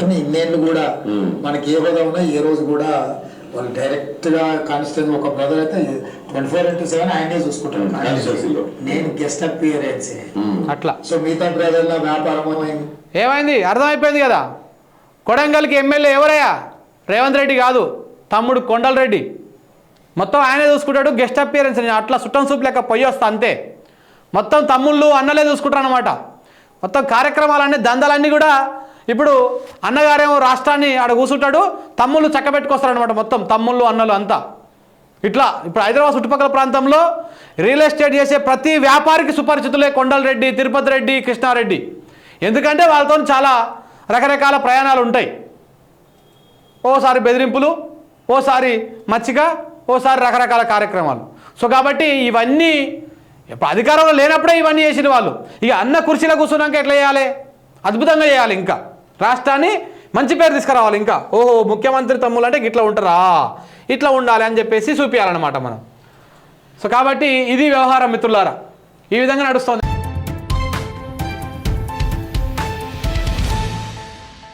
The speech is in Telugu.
కానీ ఇన్నేళ్ళు కూడా మనకి ఏ హోదా ఉన్నా ఏ రోజు కూడా వాళ్ళు డైరెక్ట్గా కానిస్టేబుల్ ఒక బ్రదర్ అయితే ట్వంటీ ఫోర్ ఇంటూ సెవెన్ ఆయనే చూసుకుంటాడు. Constituency-లో. నేను గెస్ట్ అపియరెన్స్. అట్లా. సో మిగతా బ్రదర్ల వ్యాపారం ఏమైంది ఏమైంది? అర్థమైపోయింది కదా? కొడంగల్కి ఎమ్మెల్యే ఎవరయ్యా? రేవంత్ రెడ్డి కాదు. తమ్ముడు కొండల్ రెడ్డి. మొత్తం ఆయనే చూసుకుంటాడు గెస్ట్ అపియరెన్స్. నేను అట్లా సుట్టం సూపు లెక్క పొయ్యి వస్తా అంతే. మొత్తం తమ్ముళ్ళు అన్నలే చూసుకుంటారు అనమాట మొత్తం కార్యక్రమాలన్నీ దందాలన్నీ కూడా ఇప్పుడు అన్నగారేమో రాష్ట్రాన్ని ఆడ కూర్చుంటాడు తమ్ముళ్ళు చక్కబెట్టుకొస్తారు అనమాట మొత్తం తమ్ముళ్ళు అన్నలు అంతా. ఇట్లా ఇప్పుడు హైదరాబాద్ చుట్టుపక్కల ప్రాంతంలో రియల్ ఎస్టేట్ చేసే ప్రతి వ్యాపారికి సుపరిచితులే కొండలరెడ్డి తిరుపతి రెడ్డి కృష్ణారెడ్డి. ఎందుకంటే వాళ్ళతో చాలా రకరకాల ప్రయాణాలు ఉంటాయి. ఓసారి బెదిరింపులు ఓసారి మచ్చిక ఓసారి రకరకాల కార్యక్రమాలు. సో కాబట్టి ఇవన్నీ ఇప్పుడు అధికారంలో లేనప్పుడే ఇవన్నీ చేసిన వాళ్ళు. ఇక అన్న కుర్చీలో కూర్చున్నాక ఎట్లా చేయాలి? అద్భుతంగా చేయాలి ఇంకా. రాష్ట్రాన్ని మంచి పేరు తీసుకురావాలి ఇంకా. ఓహో ముఖ్యమంత్రి తమ్ముళ్ళు అంటే ఇట్లా ఉంటారా? ఇట్లా ఉండాలి అని చెప్పేసి చూపించాలన్నమాట మనం. సో కాబట్టి ఇది వ్యవహారం మిత్రులారా. ఈ విధంగా నడుస్తుంది.